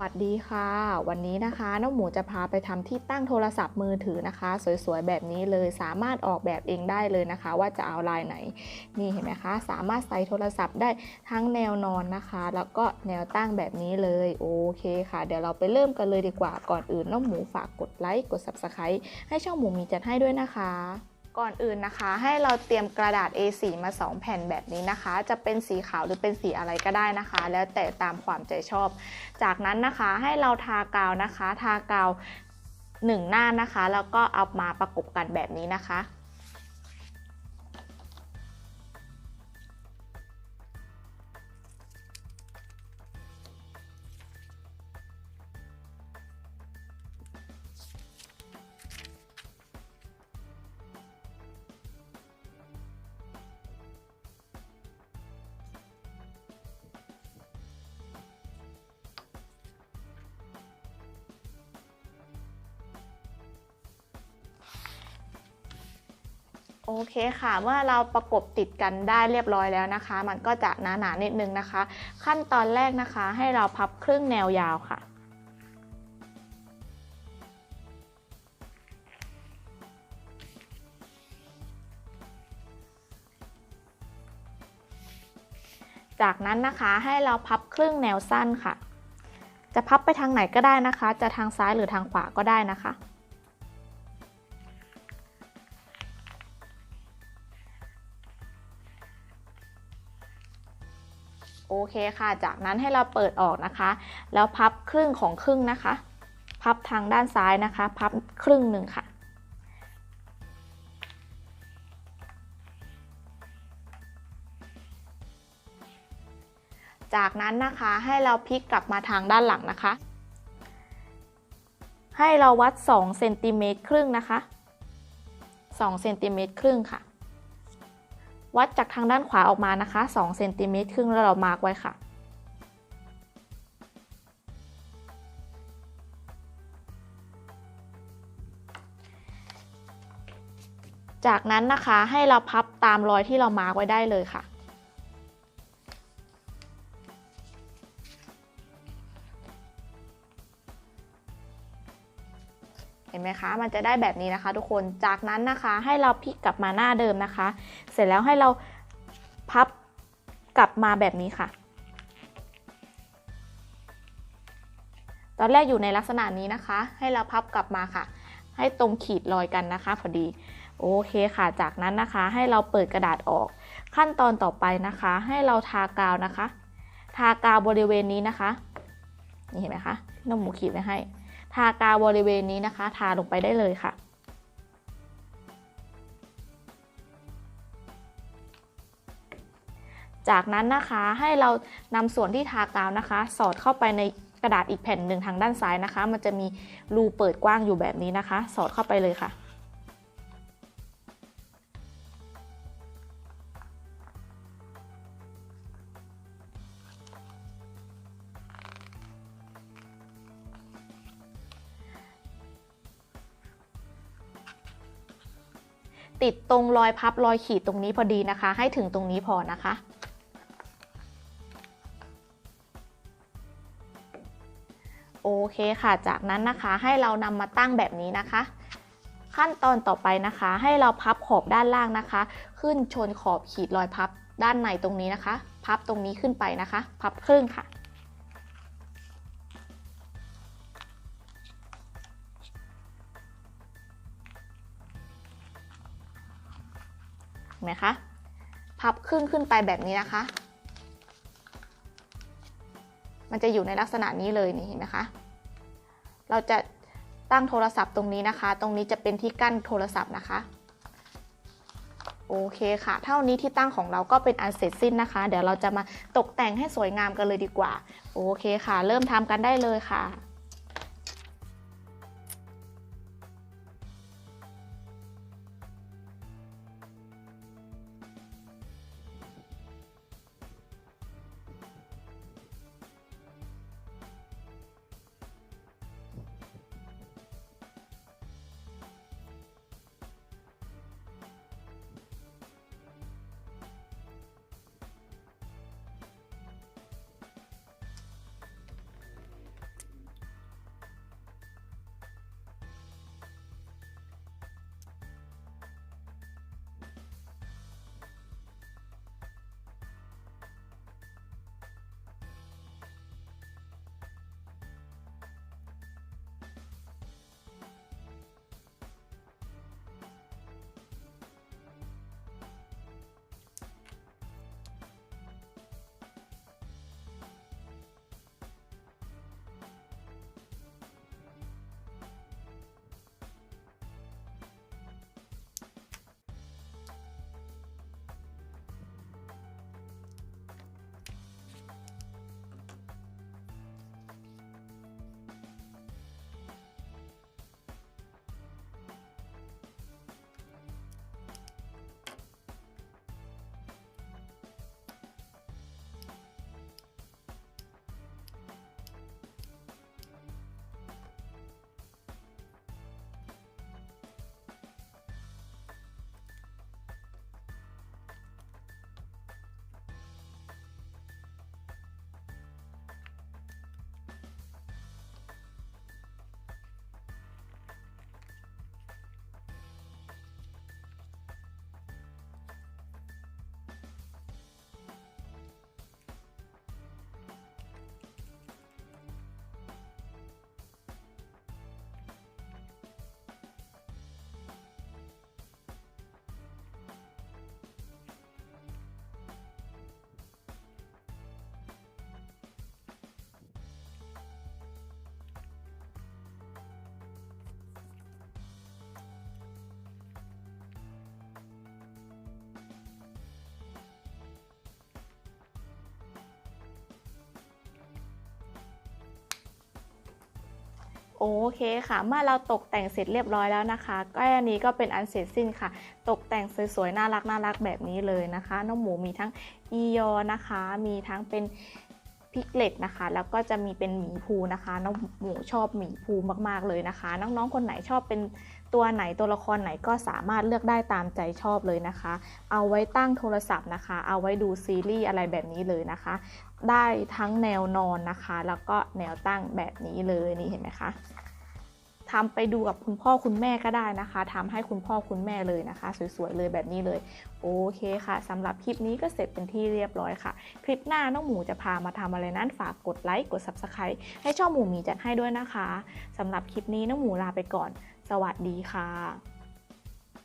สวัสดีค่ะ วันนี้นะคะน้องหมูจะพาไปทำที่ตั้งโทรศัพท์มือถือนะคะ สวยๆแบบนี้เลยสามารถออกแบบเองได้เลยนะคะ ว่าจะเอาลายไหนนี่เห็นไหมคะ สามารถใส่โทรศัพท์ได้ทั้งแนวนอนนะคะ แล้วก็แนวตั้งแบบนี้เลยโอเคค่ะ เดี๋ยวเราไปเริ่มกันเลยดีกว่าก่อนอื่นน้องหมูฝากกดไลค์กด Subscribe ให้ช่องหมูมีจัดให้ด้วยนะคะ ก่อนอื่นนะคะ ให้เราเตรียมกระดาษ A4 มา 2 แผ่นแบบนี้นะคะ จะเป็นสีขาวหรือเป็นสีอะไรก็ได้นะคะ แล้วแต่ตามความใจชอบ จากนั้นนะคะให้เราทากาวนะคะ ทากาว1หน้านะคะ แล้วก็เอามาประกบกันแบบนี้นะคะ โอเคค่ะ เมื่อเราประกบติดกันได้เรียบร้อยแล้วนะคะ มันก็จะหนาๆนิดนึงนะคะ ขั้นตอนแรกนะคะให้เราพับครึ่งแนวยาวค่ะ จากนั้นนะคะให้เราพับครึ่งแนวสั้นค่ะ จะพับไปทางไหนก็ได้นะคะ จะทางซ้ายหรือทางขวาก็ได้นะคะ โอเคค่ะ จากนั้นให้เราเปิดออกนะคะ แล้วพับครึ่งของครึ่งนะคะ พับทางด้านซ้ายนะคะ พับครึ่งหนึ่งค่ะ จากนั้นนะคะให้เราพลิกกลับมาทางด้านหลังนะคะ ให้เราวัด2เซนติเมตรครึ่งนะคะ2เซนติเมตรครึ่งค่ะ วัดจากทางด้านขวาออกมานะคะ2เซนติเมตรครึ่งแล้วเรามาร์กไว้ค่ะ จากนั้นนะคะให้เราพับตามรอยที่เรามาร์กไว้ได้เลยค่ะ เห็นไหมคะ มันจะได้แบบนี้นะคะ ทุกคน จากนั้นนะคะให้เราพลิกกลับมาหน้าเดิมนะคะ เสร็จแล้วให้เราพับกลับมาแบบนี้ค่ะ ตอนแรกอยู่ในลักษณะนี้นะคะ ให้เราพับกลับมาค่ะ ให้ตรงขีดรอยกันนะคะพอดี โอเคค่ะ จากนั้นนะคะ ให้เราเปิดกระดาษออก ขั้นตอนต่อไปนะคะ ให้เราทากาวนะคะ ทากาวบริเวณนี้นะคะ นี่เห็นไหมคะน้องหมูขีดไว้ให้ ทากาวบริเวณนี้นะคะ ทาลงไปได้เลยค่ะ จากนั้นนะคะให้เรานำส่วนที่ทากาวนะคะ สอดเข้าไปในกระดาษอีกแผ่นหนึ่งทางด้านซ้ายนะคะ มันจะมีรูเปิดกว้างอยู่แบบนี้นะคะ สอดเข้าไปเลยค่ะ ติดตรงรอยพับรอยขีดตรงนี้พอดีนะคะ ให้ถึงตรงนี้พอนะคะ โอเคค่ะ จากนั้นนะคะให้เรานำมาตั้งแบบนี้นะคะ ขั้นตอนต่อไปนะคะ ให้เราพับขอบด้านล่างนะคะ ขึ้นชนขอบขีดรอยพับด้านในตรงนี้นะคะ พับตรงนี้ขึ้นไปนะคะ พับครึ่งค่ะ ไหมคะ พับครึ่งขึ้นไปแบบนี้นะคะ มันจะอยู่ในลักษณะนี้เลยนี่เห็นไหมคะ เราจะตั้งโทรศัพท์ตรงนี้นะคะ ตรงนี้จะเป็นที่กั้นโทรศัพท์นะคะ โอเคค่ะ เท่านี้ที่ตั้งของเราก็เป็นอันเสร็จสิ้นนะคะ เดี๋ยวเราจะมาตกแต่งให้สวยงามกันเลยดีกว่า โอเคค่ะ เริ่มทำกันได้เลยค่ะ โอเคค่ะเมื่อเราตกแต่งเสร็จเรียบร้อยแล้วนะคะก็อันนี้ก็เป็นอันเสร็จสิ้นค่ะ ตกแต่งสวยๆน่ารักน่ารักแบบนี้เลยนะคะ น้องหมูมีทั้งอียอนะคะ มีทั้งเป็น พิกเลตนะคะ แล้วก็จะมีเป็นหมีภูนะคะน้องหมูชอบหมีภูมากๆเลยนะคะ น้องๆคนไหนชอบเป็นตัวไหนตัวละครไหนก็สามารถเลือกได้ตามใจชอบเลยนะคะ เอาไว้ตั้งโทรศัพท์นะคะ เอาไว้ดูซีรีส์อะไรแบบนี้เลยนะคะ ได้ทั้งแนวนอนนะคะ แล้วก็แนวตั้งแบบนี้เลยนี่เห็นไหมคะ ทำไปดูกับคุณพ่อคุณแม่ก็ได้นะคะทำให้คุณพ่อคุณแม่เลยนะคะ สวยๆเลยแบบนี้เลย โอเคค่ะสำหรับคลิปนี้ก็เสร็จเป็นที่เรียบร้อยค่ะ คลิปหน้าน้องหมูจะพามาทำอะไรนั้นฝากกดไลค์กด Subscribe ให้ช่องหมูมีจัดให้ด้วยนะคะสำหรับคลิปนี้น้องหมูลาไปก่อน สวัสดีค่ะ